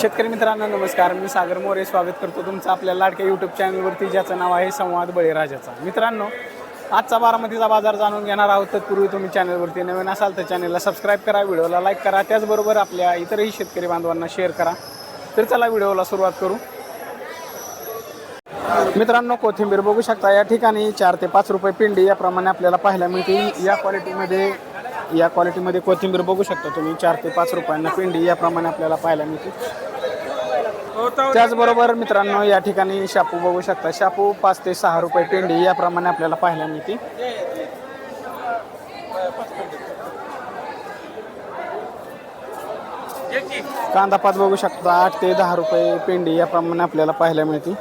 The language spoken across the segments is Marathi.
शेतकरी मित्रांनो नमस्कार. मी सागर मोरे स्वागत करतो तुमचं आपल्या लाडक्या यूट्यूब चॅनलवरती ज्याचं नाव आहे संवाद बळीराजाचा. मित्रांनो आजचा बारामतीचा बाजार जाणून घेणार आहोत. तत्पूर्वी तुम्ही चॅनलवरती नवीन असाल तर चॅनलला सबस्क्राईब करा व्हिडिओला लाईक करा. त्याचबरोबर आपल्या इतरही शेतकरी बांधवांना शेअर करा. तर चला व्हिडिओला सुरुवात करू. मित्रांनो कोथिंबीर बघू शकता. या ठिकाणी चार ते पाच रुपये पिंडी याप्रमाणे आपल्याला पाहायला मिळते या क्वालिटीमध्ये या क्वालिटीमध्ये कोथिंबीर बघू शकता तुम्ही. चार ते पाच रुपयांना पिंडी याप्रमाणे आपल्याला पाहायला मिळते त्याचबरोबर मित्रांनो या ठिकाणी शापू बघू शकता. शापू पाच ते सहा रुपये पेंडी याप्रमाणे आपल्याला पाहायला मिळते. कांदा पात बघू शकता आठ ते दहा रुपये पेंडी याप्रमाणे आपल्याला पाहायला मिळते.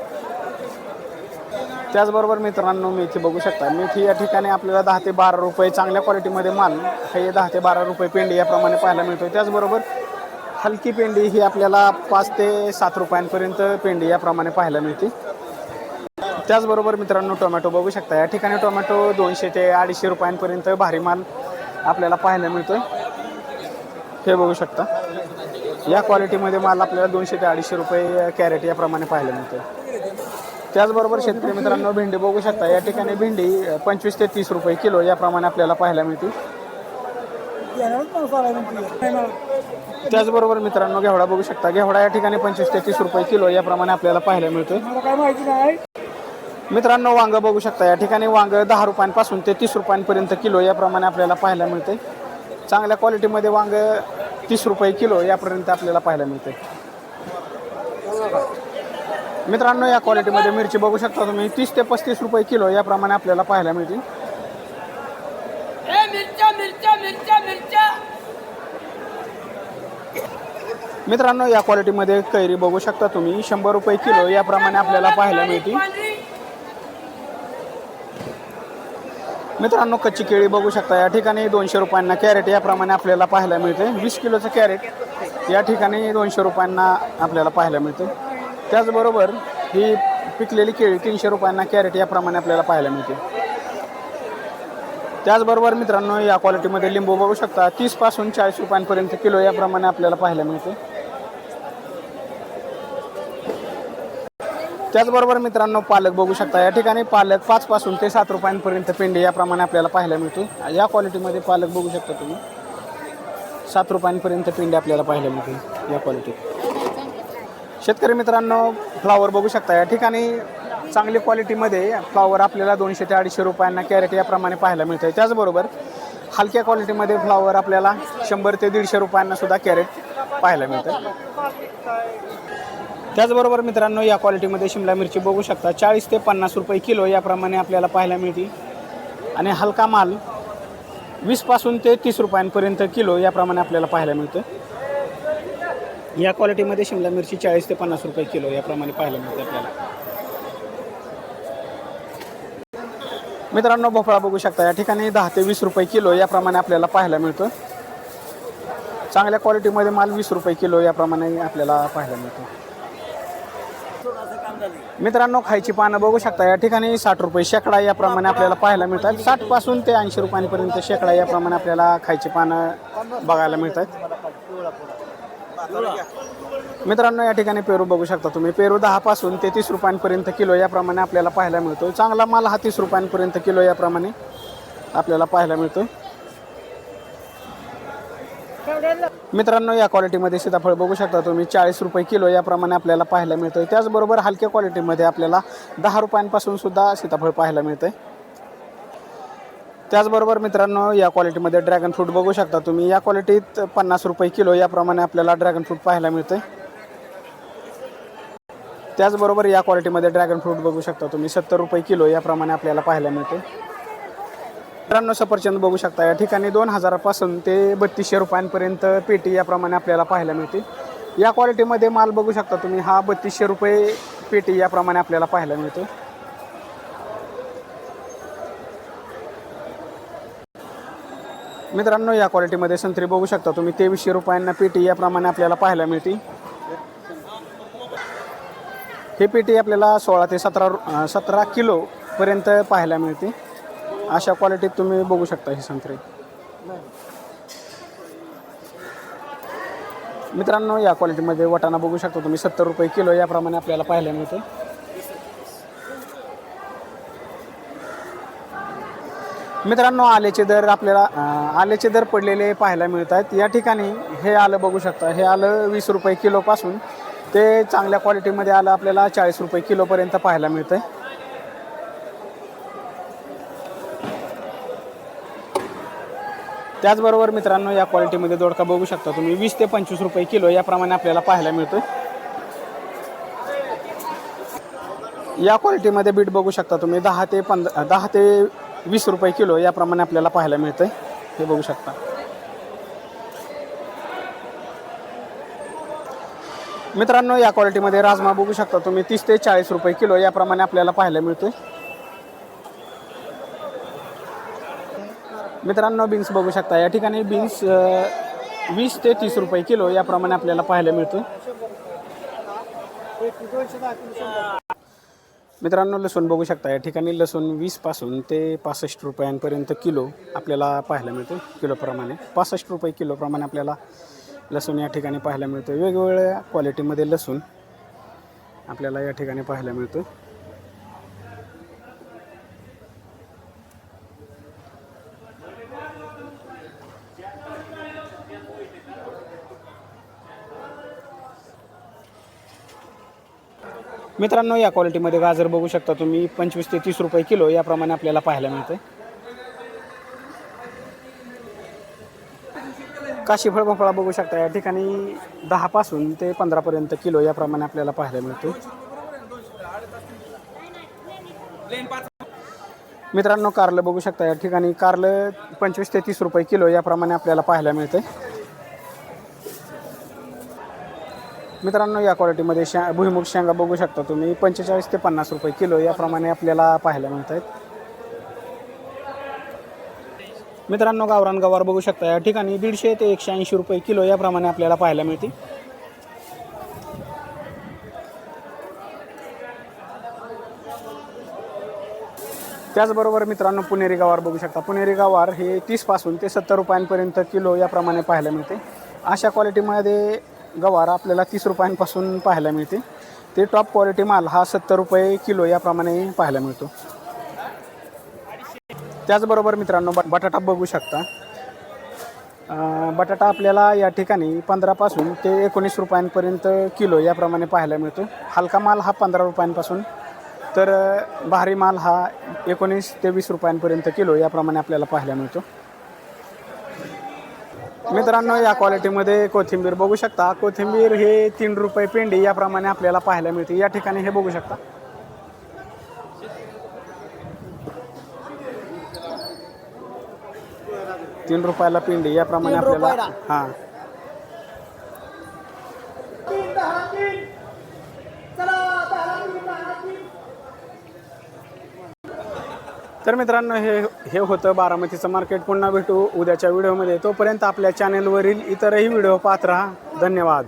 त्याचबरोबर मित्रांनो मेथी बघू शकता. मेथी या ठिकाणी आपल्याला दहा ते बारा रुपये चांगल्या क्वालिटीमध्ये माल हे दहा ते बारा रुपये पेंडी याप्रमाणे पाहायला मिळतो त्याचबरोबर हलकी पेंडी ही आपल्याला पाच ते सात रुपयांपर्यंत पेंडी याप्रमाणे पाहायला मिळते. त्याचबरोबर मित्रांनो टोमॅटो बघू शकता. या ठिकाणी टोमॅटो दोनशे ते अडीचशे रुपयांपर्यंत भारी माल आपल्याला पाहायला मिळतो हे बघू शकता. या क्वालिटीमध्ये माल आपल्याला दोनशे ते अडीचशे रुपये कॅरेट याप्रमाणे पाहायला मिळतो त्याचबरोबर शेतकरी मित्रांनो भेंडी बघू शकता. या ठिकाणी भेंडी पंचवीस ते तीस रुपये किलो याप्रमाणे आपल्याला पाहायला मिळते. त्याचबरोबर मित्रांनो घेवडा बघू शकता. घेवडा या ठिकाणी पंचवीस ते तीस रुपये किलो याप्रमाणे आपल्याला पाहायला मिळतोय. काय माहिती नाही. मित्रांनो वांग बघू शकता. या ठिकाणी वांग दहा रुपयांपासून ते तीस रुपयांपर्यंत किलो याप्रमाणे आपल्याला पाहायला मिळते चांगल्या क्वालिटीमध्ये वांग तीस रुपये किलो यापर्यंत आपल्याला पाहायला मिळते मित्रांनो या क्वालिटीमध्ये मिरची बघू शकता तुम्ही. तीस ते पस्तीस रुपये किलो याप्रमाणे आपल्याला पाहायला मिळते ए मिरच्या मिरच्या मिरच्या. मिरच्या मित्रांनो या क्वालिटीमध्ये कैरी बघू शकता तुम्ही. शंभर रुपये किलो याप्रमाणे आपल्याला पाहायला मिळते मित्रांनो कच्ची केळी बघू शकता. या ठिकाणी दोनशे रुपयांना कॅरेट याप्रमाणे आपल्याला पाहायला मिळते. वीस किलोचं कॅरेट या ठिकाणी दोनशे रुपयांना आपल्याला पाहायला मिळते. त्याचबरोबर ही पिकलेली केळी तीनशे रुपयांना कॅरेट याप्रमाणे आपल्याला पाहायला मिळते. त्याचबरोबर मित्रांनो या क्वालिटीमध्ये लिंबू बघू शकता. तीसपासून चाळीस रुपयांपर्यंत किलो याप्रमाणे आपल्याला पाहायला मिळते. त्याचबरोबर मित्रांनो पालक बघू शकता. या ठिकाणी पालक पाचपासून ते सात रुपयांपर्यंत पेंडे याप्रमाणे आपल्याला पाहायला मिळतो. या क्वालिटीमध्ये पालक बघू शकता तुम्ही. सात रुपयांपर्यंत पेंडे आपल्याला पाहायला मिळते या क्वालिटीत. शेतकरी मित्रांनो फ्लावर बघू शकता. या ठिकाणी चांगली क्वालिटीमध्ये फ्लावर आपल्याला दोनशे ते अडीचशे रुपयांना कॅरेट याप्रमाणे पाहायला मिळतं त्याचबरोबर हलक्या क्वालिटीमध्ये फ्लावर आपल्याला शंभर ते दीडशे रुपयांना सुद्धा कॅरेट पाहायला मिळतं त्याचबरोबर मित्रांनो या क्वालिटीमध्ये शिमला मिरची बघू शकता. चाळीस ते पन्नास रुपये किलो याप्रमाणे आपल्याला पाहायला मिळते. आणि हलका माल वीसपासून ते तीस रुपयांपर्यंत किलो याप्रमाणे आपल्याला पाहायला मिळतं या क्वालिटीमध्ये शिमला मिरची चाळीस ते पन्नास रुपये किलो याप्रमाणे पाहायला मिळते आपल्याला. मित्रांनो भोपळा बघू शकता. या ठिकाणी दहा ते वीस रुपये किलो याप्रमाणे आपल्याला पाहायला मिळतं. चांगल्या क्वालिटीमध्ये माल वीस रुपये किलो याप्रमाणे आपल्याला पाहायला मिळतो. मित्रांनो खायची पानं बघू शकता. या ठिकाणी साठ रुपये शेकडा याप्रमाणे आपल्याला पाहायला मिळतात. साठपासून ते ऐंशी रुपयांपर्यंत शेकडा याप्रमाणे आपल्याला खायची पानं बघायला मिळतात. मित्रांनो या ठिकाणी पेरू बघू शकता तुम्ही. पेरू दहापासून ते तीस रुपयांपर्यंत किलो याप्रमाणे आपल्याला पाहायला मिळतो. चांगला माल हा तीस रुपयांपर्यंत किलो याप्रमाणे आपल्याला पाहायला मिळतो. मित्रांनो या क्वालिटीमध्ये सीताफळ बघू शकता तुम्ही. चाळीस रुपये किलो याप्रमाणे आपल्याला पाहायला मिळतोय. त्याचबरोबर हलक्या क्वालिटीमध्ये आपल्याला दहा रुपयांपासून सुद्धा सीताफळ पाहायला मिळतंय. त्याचबरोबर मित्रांनो या क्वालिटीमध्ये ड्रॅगन फ्रूट बघू शकता तुम्ही. या क्वालिटीत पन्नास रुपये किलो याप्रमाणे आपल्याला ड्रॅगन फ्रूट पाहायला मिळते त्याचबरोबर या क्वालिटीमध्ये ड्रॅगन फ्रूट बघू शकता तुम्ही. सत्तर रुपये किलो याप्रमाणे आपल्याला पाहायला मिळते मित्रांनो सफरचंद बघू शकता. या ठिकाणी दोन हजारापासून ते बत्तीसशे रुपयांपर्यंत पेटी याप्रमाणे आपल्याला पाहायला मिळते. या क्वालिटीमध्ये माल बघू शकता तुम्ही. हा बत्तीसशे रुपये पेटी याप्रमाणे आपल्याला पाहायला मिळतो मित्रांनो या क्वालिटीमध्ये संत्री बघू शकता तुम्ही. तेवीसशे रुपयांना पेटी याप्रमाणे आपल्याला पाहायला मिळते. ही पेटी आपल्याला सोळा ते सतरा रु- सतरा किलोपर्यंत पाहायला मिळते. अशा क्वालिटीत तुम्ही बघू शकता ही संत्री. मित्रांनो या क्वालिटीमध्ये वाटाणा बघू शकता तुम्ही. सत्तर रुपये किलो याप्रमाणे आपल्याला पाहायला मिळते. मित्रांनो आल्याचे दर आपल्याला आल्याचे दर पडलेले पाहायला मिळत आहेत या ठिकाणी हे आलं बघू शकता. हे आलं वीस रुपये किलोपासून. ते चांगल्या क्वालिटीमध्ये आलं आपल्याला चाळीस रुपये किलोपर्यंत पाहायला मिळतं आहे त्याचबरोबर मित्रांनो या क्वालिटीमध्ये दोडका बघू शकता तुम्ही. वीस ते पंचवीस रुपये किलो याप्रमाणे आपल्याला पाहायला मिळतोय. या क्वालिटीमध्ये बीट बघू शकता तुम्ही. दहा ते पंधरा दहा ते वीस रुपये किलो याप्रमाणे आपल्याला पाहायला मिळतं हे बघू शकता. मित्रांनो या क्वालिटीमध्ये राजमा बघू शकता तुम्ही. तीस ते चाळीस रुपये किलो याप्रमाणे आपल्याला पाहायला मिळतोय. मित्रांनो बीन्स बघू शकता. या ठिकाणी बीन्स वीस ते तीस रुपये किलो याप्रमाणे आपल्याला पाहायला मिळतोय. मित्रांनो लसूण बघू शकता या ठिकाणी लसूण वीसपासून ते पासष्ट रुपयांपर्यंत किलो आपल्याला पाहायला मिळतो किलोप्रमाणे. पासष्ट रुपये किलोप्रमाणे आपल्याला लसूण या ठिकाणी पाहायला मिळतो वेगवेगळ्या क्वालिटीमध्ये लसूण आपल्याला या ठिकाणी पाहायला मिळतो मित्रांनो या क्वालिटीमध्ये गाजर बघू शकता तुम्ही. पंचवीस ते तीस रुपये किलो याप्रमाणे आपल्याला पाहायला मिळते काशी भोपळा बघू शकता. या ठिकाणी दहापासून ते पंधरापर्यंत किलो याप्रमाणे आपल्याला पाहायला मिळतो मित्रांनो कारलं बघू शकता. या ठिकाणी कारलं पंचवीस ते तीस रुपये किलो याप्रमाणे आपल्याला पाहायला मिळते मित्रांनो या क्वालिटीमध्ये शा भुईमुग शेंगा बघू शकता तुम्ही. पंचेचाळीस ते पन्नास रुपये किलो याप्रमाणे आपल्याला पाहायला मिळत आहेत मित्रांनो गावरान गवार बघू शकता. या ठिकाणी दीडशे ते एकशे ऐंशी रुपये किलो याप्रमाणे आपल्याला पाहायला मिळते त्याचबरोबर मित्रांनो पुणेरी गवार बघू शकता. पुणेरी गवार हे तीसपासून ते सत्तर रुपयांपर्यंत किलो याप्रमाणे पाहायला मिळते. अशा क्वालिटीमध्ये गवार आपल्याला तीस रुपयांपासून पाहायला मिळते. ते टॉप क्वालिटी माल हा सत्तर रुपये किलो याप्रमाणे पाहायला मिळतो. त्याचबरोबर मित्रांनो बट बटाटा बघू शकता. बटाटा आपल्याला या ठिकाणी पंधरापासून ते एकोणीस रुपयांपर्यंत किलो याप्रमाणे पाहायला मिळतो. हलका माल हा पंधरा रुपयांपासून तर भारी माल हा एकोणीस ते वीस रुपयांपर्यंत किलो याप्रमाणे आपल्याला पाहायला मिळतो. मित्रांनो या क्वालिटीमध्ये कोथिंबीर बघू शकता. कोथिंबीर हे तीन रुपये पेंडी याप्रमाणे आपल्याला पाहायला मिळते. या ठिकाणी हे बघू शकता. तीन रुपयाला पिंडी याप्रमाणे आपल्याला हां. तर मित्रांनो हे हे होतं बारामतीचं मार्केट. पुन्हा भेटू उद्याच्या व्हिडिओमध्ये. तोपर्यंत आपल्या चॅनेलवरील इतरही व्हिडिओ पाहत राहा. धन्यवाद.